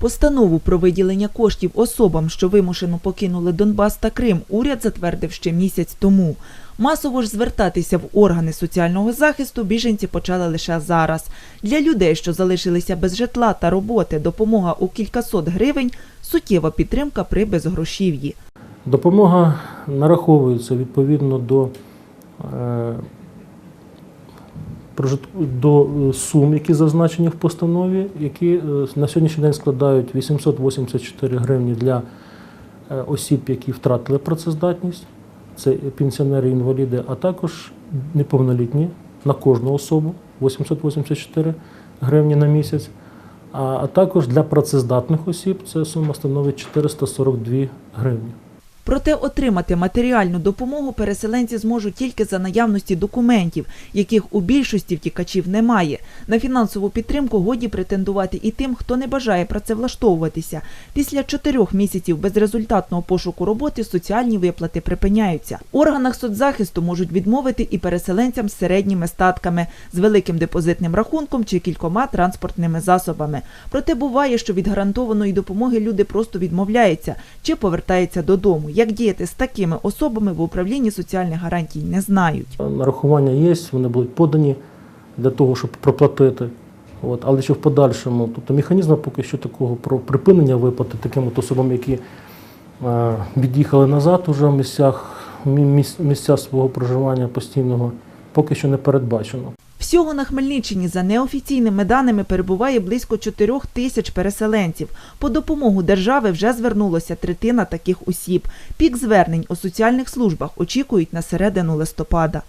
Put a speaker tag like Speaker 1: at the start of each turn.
Speaker 1: Постанову про виділення коштів особам, що вимушено покинули Донбас та Крим, уряд затвердив ще місяць тому. Масово ж звертатися в органи соціального захисту біженці почали лише зараз. Для людей, що залишилися без житла та роботи, допомога у кількасот гривень суттєва підтримка при безгрошів'ї.
Speaker 2: Допомога нараховується відповідно до, е, до е, сум, які зазначені в постанові, які е, на сьогоднішній день складають 884 гривні для е, осіб, які втратили працездатність. Це пенсіонери, інваліди, а також неповнолітні на кожну особу 884 гривні на місяць. А, а також для працездатних осіб ця сума становить 442 гривні.
Speaker 1: Проте отримати матеріальну допомогу переселенці зможуть тільки за наявності документів, яких у більшості втікачів немає. На фінансову підтримку годі претендувати і тим, хто не бажає працевлаштовуватися. Після чотирьох місяців безрезультатного пошуку роботи соціальні виплати припиняються. В органах соцзахисту можуть відмовити і переселенцям з середніми статками, з великим депозитним рахунком чи кількома транспортними засобами. Проте буває, що від гарантованої допомоги люди просто відмовляються чи повертаються додому. Як діяти з такими особами в управлінні соціальних гарантій не знають.
Speaker 2: Нарахування є, вони будуть подані для того, щоб проплатити. От, але що в подальшому, тобто механізму поки що такого про припинення виплати таким от особам, які е, від'їхали назад уже в місцях, місця свого проживання постійного, поки що не передбачено.
Speaker 1: Всього на Хмельниччині за неофіційними даними перебуває близько 4 тисяч переселенців. По допомогу держави вже звернулося третина таких осіб. Пік звернень у соціальних службах очікують на середину листопада.